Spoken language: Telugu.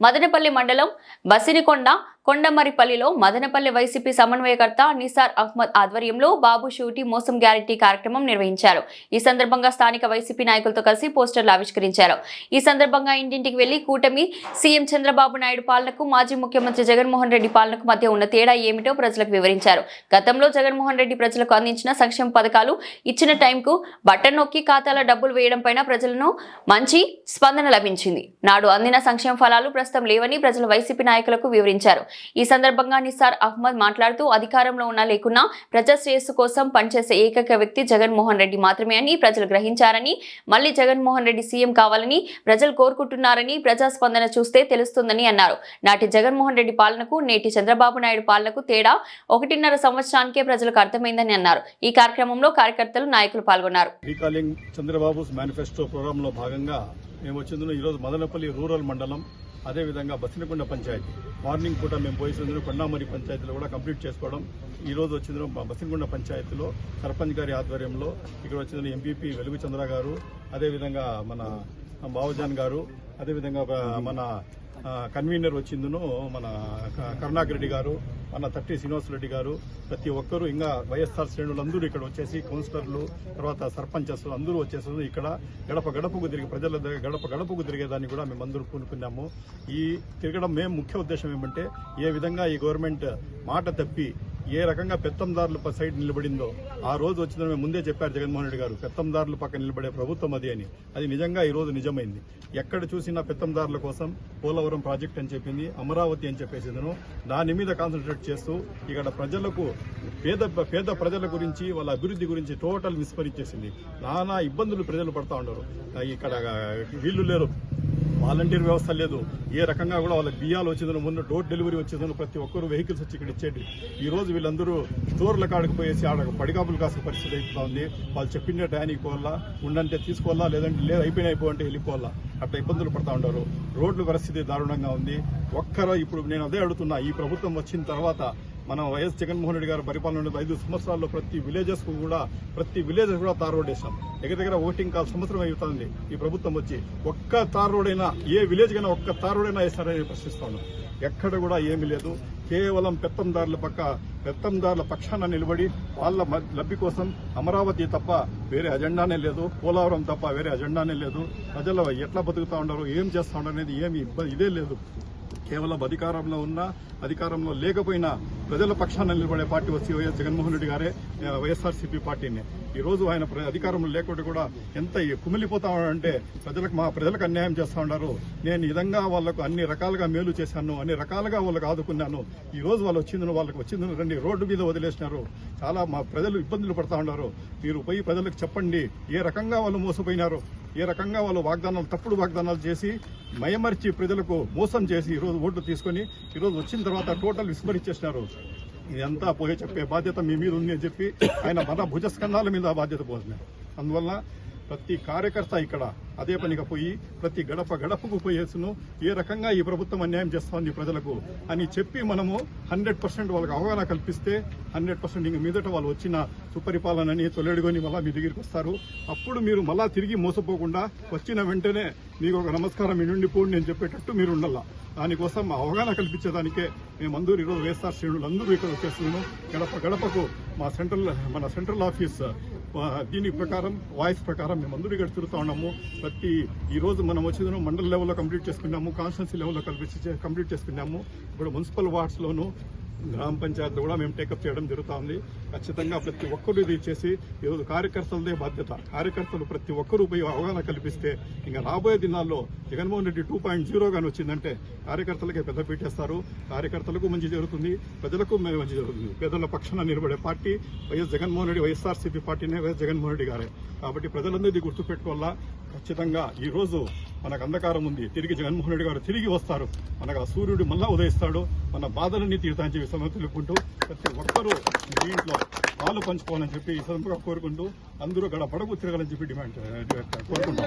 మదనపల్లి మండలం బసిరికొండ కొండమరిపల్లిలో మదనపల్లి వైసీపీ సమన్వయకర్త నిసార్ అహ్మద్ ఆధ్వర్యంలో బాబు షూటీ మోసం గ్యారంటీ కార్యక్రమం నిర్వహించారు. ఈ సందర్భంగా స్థానిక వైసీపీ నాయకులతో కలిసి పోస్టర్లు ఆవిష్కరించారు. ఈ సందర్భంగా ఇంటింటికి వెళ్ళి కూటమి సీఎం చంద్రబాబు నాయుడు పాలనకు మాజీ ముఖ్యమంత్రి జగన్మోహన్ రెడ్డి పాలనకు మధ్య ఉన్న తేడా ఏమిటో ప్రజలకు వివరించారు. గతంలో జగన్మోహన్ రెడ్డి ప్రజలకు అందించిన సంక్షేమ పథకాలు ఇచ్చిన టైంకు బటన్ నొక్కి ఖాతాలో డబ్బులు వేయడం పైన ప్రజలను మంచి స్పందన లభించింది. నాడు అందిన సంక్షేమ ఫలాలు ప్రస్తుతం లేవని ప్రజలు వైసీపీ నాయకులకు వివరించారు. ఈ సందర్భంగా నిసార్ అహ్మద్ మాట్లాడుతూ అధికారంలో ఉన్నా లేకున్నా ప్రజాశ్రేయస్సు కోసం పనిచేసే ఏకైక వ్యక్తి జగన్మోహన్ రెడ్డి మాత్రమే అని ప్రజలు గ్రహించారని మళ్ళీ జగన్మోహన్ రెడ్డి సీఎం కావాలని ప్రజలు కోరుకుంటున్నారని ప్రజాస్పందన చూస్తే తెలుస్తుందని అన్నారు. నాటి జగన్మోహన్ రెడ్డి పాలనకు నేటి చంద్రబాబు నాయుడు పాలనకు తేడా ఒకటిన్నర సంవత్సరానికే ప్రజలకు అర్థమైందని అన్నారు. ఈ కార్యక్రమంలో కార్యకర్తలు నాయకులు పాల్గొన్నారు. చంద్రబాబు మేనిఫెస్టో ప్రోగ్రాంలో భాగంగా మేము వచ్చిందును ఈరోజు మదనపల్లి రూరల్ మండలం అదేవిధంగా బసినకొండ పంచాయతీ. మార్నింగ్ పూట మేము పోయేసిందును కొండామరి పంచాయతీలో కూడా కంప్లీట్ చేసుకోవడం. ఈ రోజు వచ్చిందును బసినకొండ పంచాయతీలో సర్పంచ్ గారి ఆధ్వర్యంలో ఇక్కడ వచ్చింది ఎంపీపీ వెలుగు చంద్ర గారు అదేవిధంగా మన బావజాన్ గారు అదేవిధంగా మన కన్వీనర్ వచ్చిందును మన క- కరుణాకర్ రెడ్డి గారు అన్న తట్టి శ్రీనివాస రెడ్డి గారు ప్రతి ఒక్కరూ ఇంకా వైఎస్ఆర్ శ్రేణులు అందరూ ఇక్కడ వచ్చేసి కౌన్సిలర్లు తర్వాత సర్పంచెస్ అందరూ వచ్చేసి ఇక్కడ గడప గడపకు తిరిగి ప్రజల దగ్గర గడప గడపకు తిరిగేదాన్ని కూడా మేము అందరూ పూనుకున్నాము. ఈ తిరగడం మేము ముఖ్య ఉద్దేశం ఏమంటే ఏ విధంగా ఈ గవర్నమెంట్ మాట తప్పి ఏ రకంగా పెత్తందారుల సైడ్ నిలబడిందో ఆ రోజు వచ్చిందని ముందే చెప్పారు జగన్మోహన్ రెడ్డి గారు. పెత్తందారుల పక్కన నిలబడే ప్రభుత్వం అది అని. అది నిజంగా ఈ రోజు నిజమైంది. ఎక్కడ చూసినా పెత్తందారుల కోసం పోలవరం ప్రాజెక్ట్ అని చెప్పింది అమరావతి అని చెప్పేసిందను. దాని మీద కాన్సన్ట్రేట్ చేస్తూ ఇక్కడ ప్రజలకు పేద పేద ప్రజల గురించి వాళ్ళ అభివృద్ధి గురించి టోటల్ విస్మరించేసింది. నానా ఇబ్బందులు ప్రజలు పడతా ఉండరు ఇక్కడ వీళ్ళు లేరు. వాలంటీర్ వ్యవస్థ లేదు. ఏ రకంగా కూడా వాళ్ళకి బియ్యాలు వచ్చేదాన్ని ముందు డోర్ డెలివరీ వచ్చేదాన్ని ప్రతి ఒక్కరు వెహికల్స్ వచ్చి ఇక్కడ ఇచ్చేది ఈ రోజు వీళ్ళందరూ స్టోర్ల కాడికి పోయేసి ఆడ పడికాపులు కాసే పరిస్థితి అవుతా ఉంది వాళ్ళు చెప్పిన టయానికి పోవాలా ఉండంటే తీసుకోవాలా లేదంటే లేదు అయిపోయినా అయిపోవంటే వెళ్ళిపోవాలా. అట్లా ఇబ్బందులు పడతా ఉంటారు రోడ్ల పరిస్థితి దారుణంగా ఉంది. ఒక్కరో ఇప్పుడు నేను అదే అడుగుతున్నా ఈ ప్రభుత్వం వచ్చిన తర్వాత మన వైఎస్ జగన్మోహన్ రెడ్డి గారు పరిపాలన ఐదు సంవత్సరాల్లో ప్రతి విలేజెస్కు కూడా ప్రతి విలేజెస్ కూడా తార్ రోడ్ వేసాం దగ్గర దగ్గర ఓటింగ్ కాల్ సంవత్సరం అవుతుంది. ఈ ప్రభుత్వం వచ్చి ఒక్క తార్ రోడ్ అయినా ఏ విలేజ్ కైనా ఒక్క తార్ రోడ్ అయినా వేస్తారని ప్రశ్నిస్తాను ఎక్కడ కూడా ఏమీ లేదు. కేవలం పెత్తందారుల పక్క పెత్తందారుల పక్షాన నిలబడి వాళ్ళ లబ్ధి కోసం అమరావతి తప్ప వేరే అజెండానే లేదు. పోలవరం తప్ప వేరే అజెండానే లేదు. ప్రజలు ఎట్లా బతుకుతా ఉండరు ఏం చేస్తా ఉండరు అనేది ఏమి ఇబ్బంది ఇదే లేదు. కేవలం అధికారంలో ఉన్నా అధికారంలో లేకపోయినా ప్రజల పక్షాన నిలబడే పార్టీ వచ్చి వైఎస్ జగన్మోహన్ రెడ్డి గారే వైఎస్ఆర్సీపీ పార్టీని. ఈ రోజు ఆయన ప్ర- అధికారంలో లేకుండా కూడా ఎంత కుమిలిపోతా ప్రజలకు మా ప్రజలకు అన్యాయం చేస్తా ఉన్నారు. నేను ఈ విధంగా వాళ్ళకు అన్ని రకాలుగా మేలు చేశాను అన్ని రకాలుగా వాళ్ళకు ఆదుకున్నాను. ఈ రోజు వాళ్ళు వచ్చిందని వాళ్ళకి వచ్చిందని రండి రోడ్డు మీద వదిలేసినారు. చాలా మా ప్రజలు ఇబ్బందులు పడతా ఉన్నారు. మీరు పోయి ప్రజలకు చెప్పండి ఏ రకంగా వాళ్ళు మోసపోయినారు? ఏ రకంగా వాళ్ళు వాగ్దానాలు తప్పుడు వాగ్దానాలు చేసి మయమర్చి ప్రజలకు మోసం చేసి ఈ రోజు ఓట్లు తీసుకొని ఈరోజు వచ్చిన తర్వాత టోటల్ విస్మరించేసినారు. ఇదంతా పోయే చెప్పే బాధ్యత మీ మీద ఉంది అని చెప్పి ఆయన మన భుజస్కంధాల మీద ఆ బాధ్యత పోతున్నారు అందువల్ల ప్రతి కార్యకర్త ఇక్కడ అదే పనిగా పోయి ప్రతి గడప గడపకు పోయేసును. ఏ రకంగా ఈ ప్రభుత్వం అన్యాయం చేస్తోంది ప్రజలకు అని చెప్పి మనము హండ్రెడ్ పర్సెంట్ వాళ్ళకి అవగాహన కల్పిస్తే హండ్రెడ్ పర్సెంట్ ఇంక మీదట వాళ్ళు వచ్చిన సుపరిపాలనని తొలడుకొని మళ్ళీ మీ దగ్గరికి వస్తారు. అప్పుడు మీరు మళ్ళా తిరిగి మోసపోకుండా వచ్చిన వెంటనే మీకు ఒక నమస్కారం మీ నుండి పోండి నేను చెప్పేటట్టు మీరు ఉండాల. దానికోసం మా అవగాహన కల్పించేదానికే మేమందరూ ఈరోజు వైఎస్ఆర్ శ్రేణులు అందరూ ఇక్కడ వచ్చేస్తున్నాము. గడప గడపకు మా సెంట్రల్ మన సెంట్రల్ ఆఫీస్ దీని ప్రకారం వాయిస్ ప్రకారం మేమందరూ ఇక్కడ తిరుగుతూ ఉన్నాము. ప్రతి ఈరోజు మనం వచ్చేది మండల లెవెల్లో కంప్లీట్ చేసుకున్నాము కాన్స్టిట్యున్సీ లెవెల్లో కలిపి కంప్లీట్ చేసుకున్నాము. ఇప్పుడు మున్సిపల్ వార్డ్స్లోను గ్రామ పంచాయతీ కూడా మేము టేకప్ చేయడం జరుగుతుంది. ఖచ్చితంగా ప్రతి ఒక్కరు ఇది చేసి ఈరోజు కార్యకర్తలదే బాధ్యత. కార్యకర్తలు ప్రతి ఒక్కరూ పోయి అవగాహన కల్పిస్తే ఇంకా రాబోయే దినాల్లో Jaganmohan Reddy two point zero కానీ వచ్చిందంటే కార్యకర్తలకే పెద్ద పీటేస్తారు కార్యకర్తలకు మంచి జరుగుతుంది. ప్రజలకు మంచి జరుగుతుంది. పేదల పక్షాన నిలబడే party YS Jaganmohan Reddy YSRCP పార్టీనే వైఎస్ జగన్మోహన్ రెడ్డి గారే. కాబట్టి ప్రజలందరూ ఇది గుర్తుపెట్టుకోవాలా? ఖచ్చితంగా ఈ రోజు మనకు అంధకారం ఉంది. తిరిగి జగన్మోహన్ రెడ్డి గారు తిరిగి వస్తారు. మనకు ఆ సూర్యుడు మళ్ళా ఉదయిస్తాడు. మన బాధలన్నీ తీరుతాయని చెప్పి సమయం తెలుపుకుంటూ ప్రతి ఒక్కరూ దీంట్లో పాలు పంచుకోవాలని చెప్పి ఈ సందర్భంగా కోరుకుంటూ అందరూ గడ పడకు తిరగాలని చెప్పి డిమాండ్ కోరుకుంటాం